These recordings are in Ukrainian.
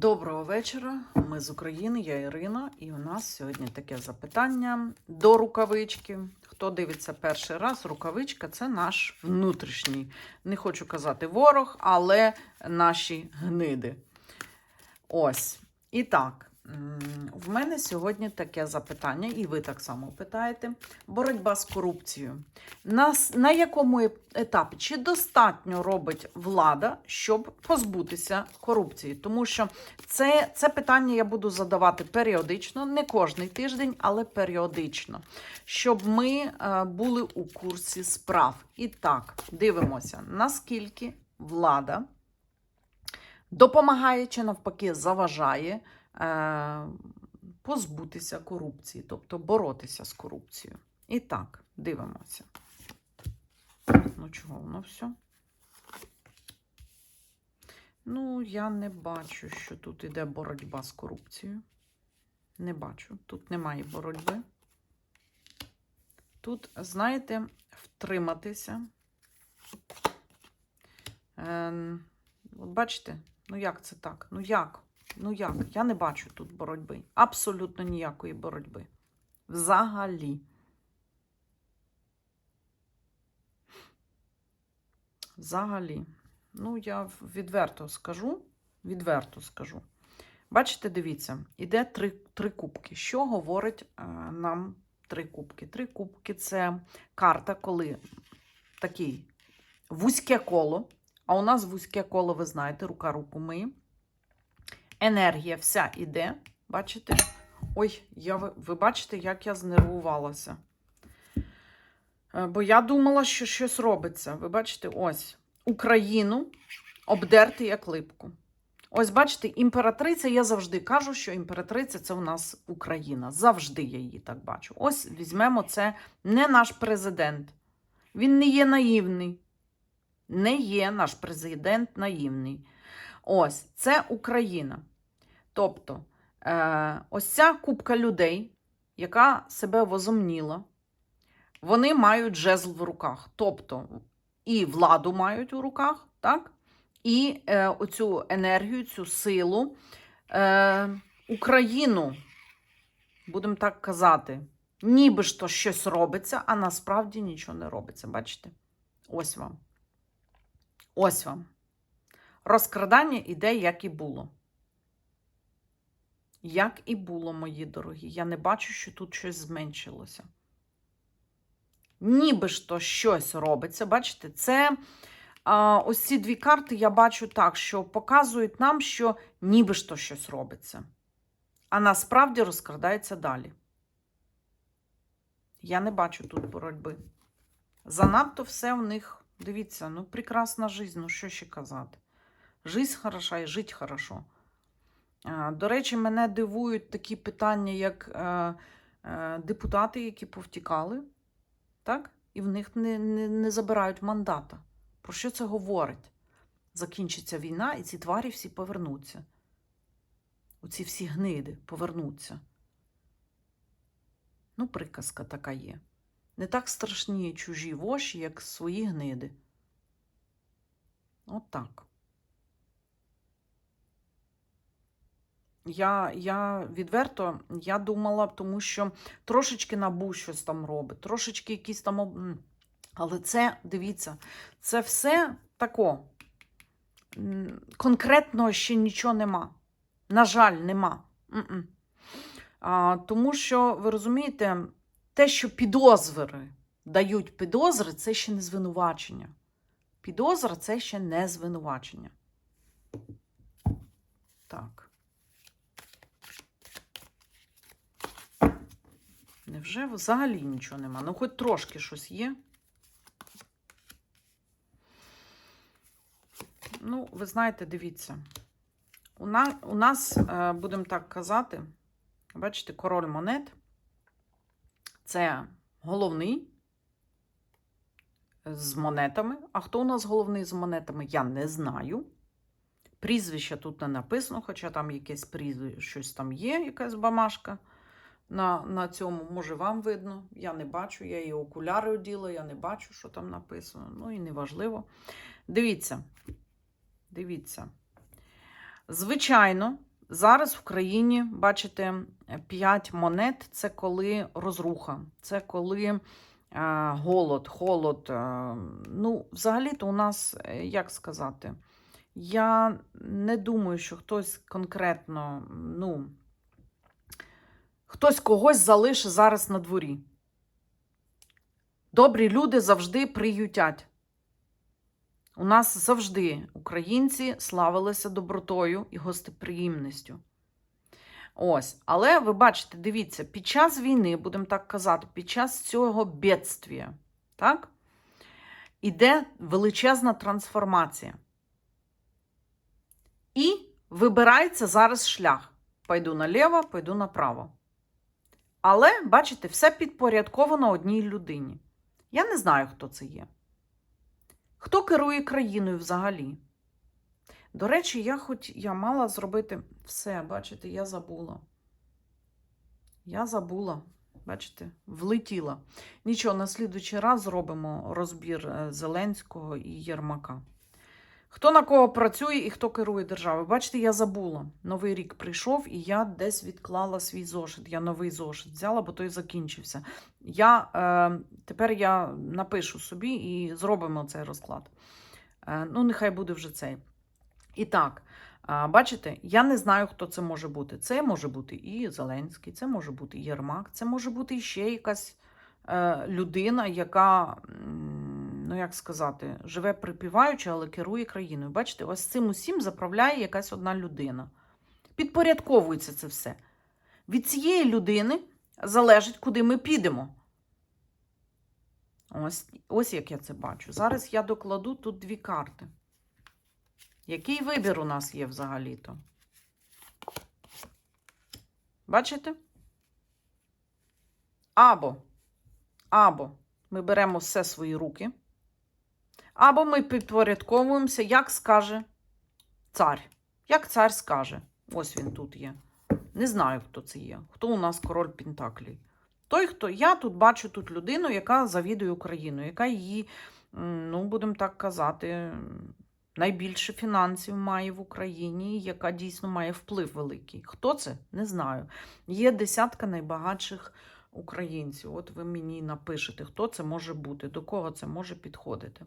Доброго вечора. Ми з України, я Ірина, і у нас сьогодні таке запитання до рукавички. Хто дивиться перший раз, рукавичка це наш внутрішній. Не хочу казати ворог, але наші гниди. Ось. І так, в мене сьогодні таке запитання, і ви так само питаєте: боротьба з корупцією. На, на якому етапі? Чи достатньо робить влада, щоб позбутися корупції? Тому що це, це питання я буду задавати періодично, не кожний тиждень, але періодично, щоб ми е, були у курсі справ. І так, дивимося, наскільки влада допомагає чи навпаки заважає е, позбутися корупції, тобто боротися з корупцією. І так, дивимося. Ну, чого воно все? Ну, я не бачу, що тут іде боротьба з корупцією. Не бачу. Тут немає боротьби. Тут, знаєте, втриматися. Ем, от бачите, ну як це так? Ну як? Ну як? Я не бачу тут боротьби. Абсолютно ніякої боротьби. Взагалі. Взагалі. Ну, я відверто скажу. Відверто скажу. Бачите, дивіться, іде три, три кубки. Що говорить е, нам три кубки? Три кубки це карта, коли такий вузьке коло. А у нас вузьке коло, ви знаєте, рука руку миє. Енергія вся іде. Бачите? Ой, я, ви, бачите, як я знервувалася. Е, Бо я думала, що щось робиться. Ви бачите, ось Україну обдерти як липку. Ось, бачите, імператриця, я завжди кажу, що імператриця це у нас Україна. Завжди я її так бачу. Ось візьмемо це не наш президент. Він не є наївний. Не є наш президент наївний. Ось це Україна. Тобто, е, ось ця купка людей, яка себе возомніла, вони мають жезл в руках. Тобто і владу мають у руках, так? І е, оцю енергію, цю силу, е, Україну, будемо так казати, ніби ж то щось робиться, а насправді нічого не робиться. Бачите? Ось вам. Ось вам. Розкрадання іде, як і було. Як і було, мої дорогі. Я не бачу, що тут щось зменшилося. Ніби ж то щось робиться. Бачите, це а, ось ці дві карти я бачу так, що показують нам, що ніби ж то щось робиться. А насправді розкрадається далі. Я не бачу тут боротьби. Занадто все в них, дивіться, ну, прекрасна жизнь, ну що ще казати. Жизнь хороша і жить хорошо. До речі, мене дивують такі питання, як е, е, депутати, які повтікали, так? і в них не, не, не забирають мандата. Про що це говорить? Закінчиться війна, і ці тварі всі повернуться. Оці всі гниди повернуться. Ну, приказка така є. Не так страшні чужі воші, як свої гниди. От Я, я відверто я думала, тому що трошечки набу щось там робить, трошечки якісь там. Але це, дивіться, це все тако. м, Конкретного ще нічого нема. На жаль, нема. А, тому що, ви розумієте, те, що підозри дають підозри, це ще не звинувачення. Підозра це ще не звинувачення. Так. Невже взагалі нічого нема? Ну, хоч трошки щось є. Ну, ви знаєте, дивіться. У, на, у нас, е, будемо так казати, бачите, король монет це головний з монетами. А хто у нас головний з монетами, я не знаю. Прізвище тут не написано, хоча там якесь прізвище, щось там є, якась бамашка на, на цьому. Може, вам видно. Я не бачу, я і окуляри оділа, я не бачу, що там написано. Ну і неважливо. Дивіться. Дивіться. Звичайно, Зараз в країні, бачите, 5 монет це коли розруха, це коли е, голод, холод. Е, ну, взагалі-то у нас, е, як сказати, я не думаю, що хтось конкретно, ну, хтось когось залишить зараз на дворі. Добрі люди завжди приютять. У нас завжди українці славилися добротою і гостеприємністю. Ось, але ви бачите, дивіться, під час війни, будемо так казати, під час цього бедствія, так, іде величезна трансформація. І вибирається зараз шлях. Пойду наліво, пойду направо. Але, бачите, все підпорядковано одній людині. Я не знаю, хто це є. Хто керує країною взагалі? До речі, я хоч я мала зробити все, бачите, я забула. Я забула, бачите, влетіла. Нічого, на слідуючий раз зробимо розбір е, Зеленського і Єрмака. Хто на кого працює і хто керує державою? Бачите, я забула. Новий рік прийшов, і я десь відклала свій зошит. Я новий зошит взяла, бо той закінчився. Я, е, Тепер я напишу собі і зробимо цей розклад. Е, ну, нехай буде вже цей. І так, е, бачите, я не знаю, хто це може бути. Це може бути і Зеленський, це може бути і Єрмак, це може бути ще якась е, людина, яка. Ну, як сказати, живе припіваючи, але керує країною. Бачите, ось цим усім заправляє якась одна людина. Підпорядковується це все. Від цієї людини залежить, куди ми підемо. Ось, ось як я це бачу. Зараз я докладу тут дві карти. Який вибір у нас є взагалі-то? Бачите? Або, або ми беремо все свої руки, або ми підпорядковуємося, як скаже цар. Як цар скаже. Ось він тут є. Не знаю, хто це є. Хто у нас король Пентаклій. Той, хто я тут бачу тут людину, яка завідує Україною, яка її, ну, будемо так казати, найбільше фінансів має в Україні, яка дійсно має вплив великий. Хто це? Не знаю. Є десятка найбагатших українців. От ви мені напишете, хто це може бути, до кого це може підходити.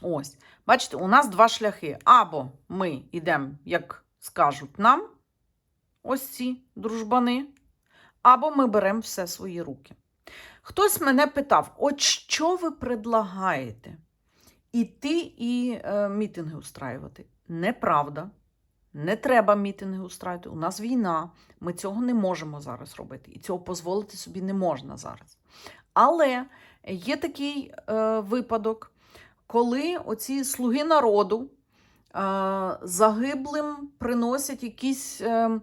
Ось, бачите, у нас два шляхи. Або ми йдемо, як скажуть нам, ось ці дружбани, або ми беремо все свої руки. Хтось мене питав: от що ви предлагаєте? Іти і е, мітинги устраювати? Неправда. Не треба мітинги устраювати. У нас війна. Ми цього не можемо зараз робити. І цього дозволити собі не можна зараз. Але є такий е, випадок, коли оці слуги народу е, загиблим приносять якісь е,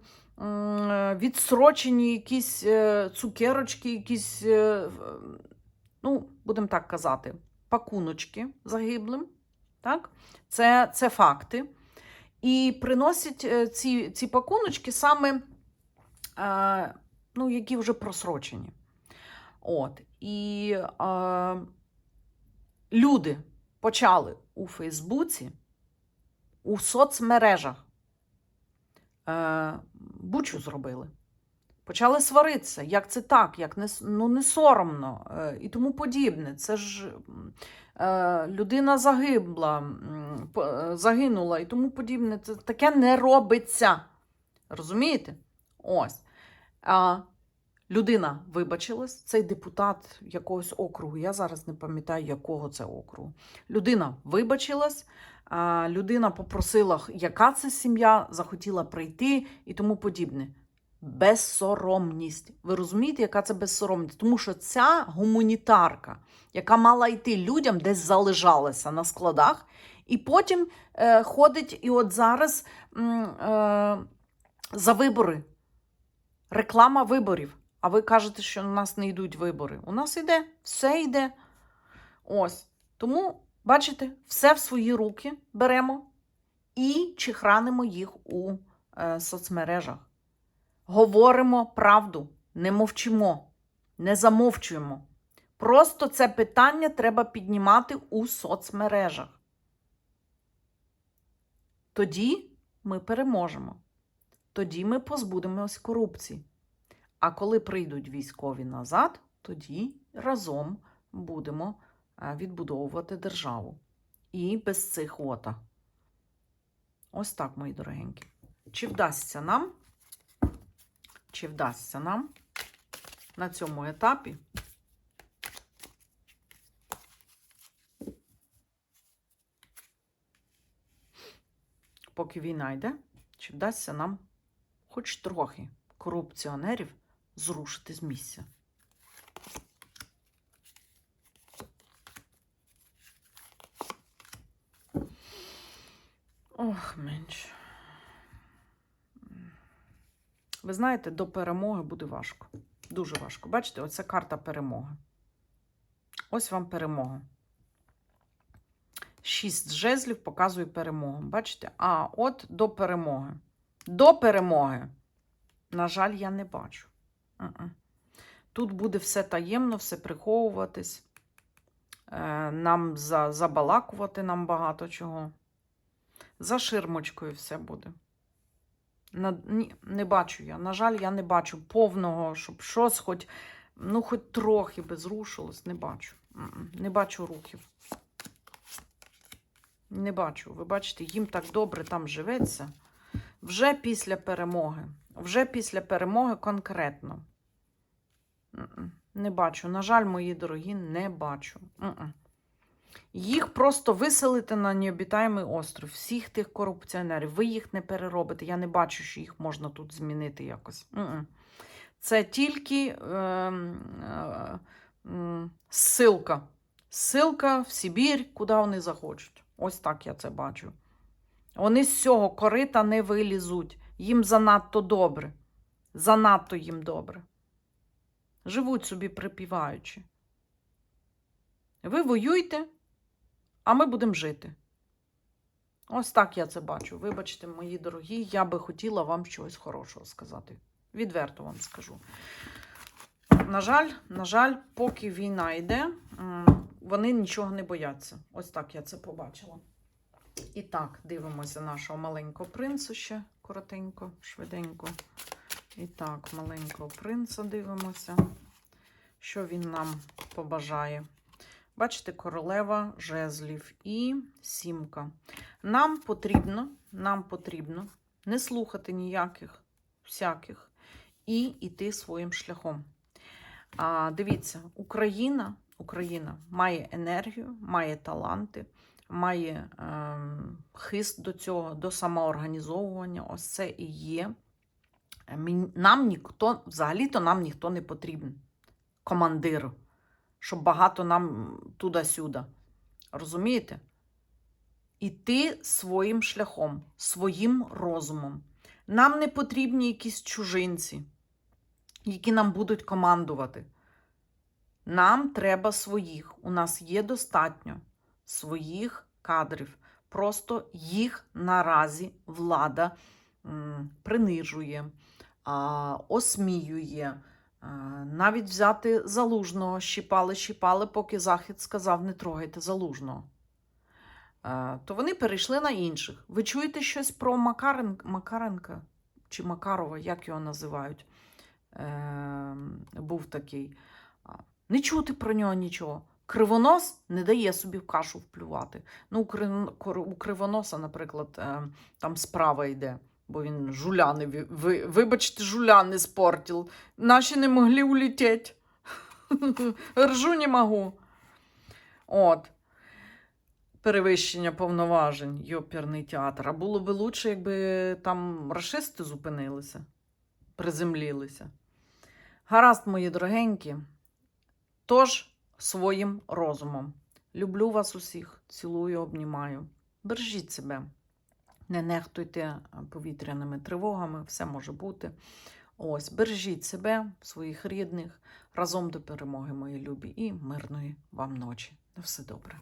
відсрочені якісь е, цукерочки, якісь, е, ну, будемо так казати, пакуночки загиблим. Так? Це, це факти. І приносять е, ці, ці пакуночки саме, е, ну, які вже просрочені. От. І е, люди почали у Фейсбуці, у соцмережах е, бучу зробили. Почали сваритися, як це так, як не, ну, не соромно е, і тому подібне. Це ж е, людина загибла, е, загинула і тому подібне. Це таке не робиться. Розумієте? Ось. А, людина вибачилась, цей депутат якогось округу, я зараз не пам'ятаю, якого це округу. Людина вибачилась, людина попросила, яка це сім'я, захотіла прийти і тому подібне. Безсоромність. Ви розумієте, яка це безсоромність? Тому що ця гуманітарка, яка мала йти людям, десь залежалася на складах, і потім е, ходить, і от зараз е, за вибори. Реклама виборів. А ви кажете, що у нас не йдуть вибори. У нас йде, все йде. Ось. Тому, бачите, все в свої руки беремо і чихранимо їх у е, соцмережах. Говоримо правду, не мовчимо, не замовчуємо. Просто це питання треба піднімати у соцмережах. Тоді ми переможемо. тоді ми позбудемось корупції. А коли прийдуть військові назад, тоді разом будемо е, відбудовувати державу. І без цих ота. Ось так, мої дорогенькі. Чи вдасться нам? Чи вдасться нам на цьому етапі поки війна йде, чи вдасться нам хоч трохи корупціонерів зрушити з місця? Ох, менш. Ви знаєте, до перемоги буде важко. Дуже важко. Бачите, оце карта перемоги. Ось вам перемога. Шість жезлів показує перемогу. Бачите? А от до перемоги. До перемоги. На жаль, я не бачу. Тут буде все таємно, все приховуватись. Е, Нам за, забалакувати нам багато чого. За ширмочкою все буде. На, ні, не бачу я. На жаль, я не бачу повного, щоб щось хоч, ну, хоч трохи би зрушилось. Не бачу. Не бачу рухів. Не бачу. Ви бачите, їм так добре там живеться. Вже після перемоги. Вже після перемоги конкретно. Не бачу. На жаль, мої дорогі, не бачу. Їх просто виселити на необітаємий остров, всіх тих корупціонерів. Ви їх не переробите. Я не бачу, що їх можна тут змінити якось. Це тільки е, е, м, ссилка. Ссилка в Сибір, куди вони захочуть. Ось так я це бачу. Вони з цього корита не вилізуть. Їм занадто добре. Занадто їм добре. Живуть собі припіваючи. Ви воюйте, а ми будемо жити. Ось так я це бачу. Вибачте, мої дорогі, я би хотіла вам чогось хорошого сказати. Відверто вам скажу. На жаль, на жаль, поки війна йде, вони нічого не бояться. Ось так я це побачила. І так, дивимося нашого маленького принца ще коротенько, швиденько. І так, маленького принца дивимося, що він нам побажає. Бачите, королева жезлів і сімка. Нам потрібно, нам потрібно не слухати ніяких всяких і йти своїм шляхом. А, дивіться, Україна, Україна має енергію, має таланти, має ем, хист до цього, до самоорганізовування. Ось це і є. Мін- Нам ніхто, взагалі-то нам ніхто не потрібен. Командир, щоб багато нам туди-сюди. Розумієте? Іти своїм шляхом, своїм розумом. Нам не потрібні якісь чужинці, які нам будуть командувати. Нам треба своїх. У нас є достатньо своїх кадрів. Просто їх наразі влада м, принижує, осміює. Навіть взяти залужного щіпали, щіпали, поки Захід сказав, не трогайте залужного. То вони перейшли на інших. Ви чуєте щось про Макарен... Макаренка чи Макарова, як його називають? Е, був такий. Не чути про нього нічого. Кривонос не дає собі в кашу вплювати. Ну, у кривоноса, наприклад, е, там справа йде, бо він жуляни, ви, ви- вибачте, жуляни спортив. Наші не могли улетіти. Ржу не можу. От. Перевищення повноважень, йоперний театр. А було би лучше, якби там рашисти зупинилися, приземлілися. Гаразд, мої дорогенькі. Тож своїм розумом. Люблю вас усіх, цілую, обнімаю. Бережіть себе. Не нехтуйте повітряними тривогами, все може бути. Ось, бережіть себе, своїх рідних. Разом до перемоги, мої любі, і мирної вам ночі. На все добре.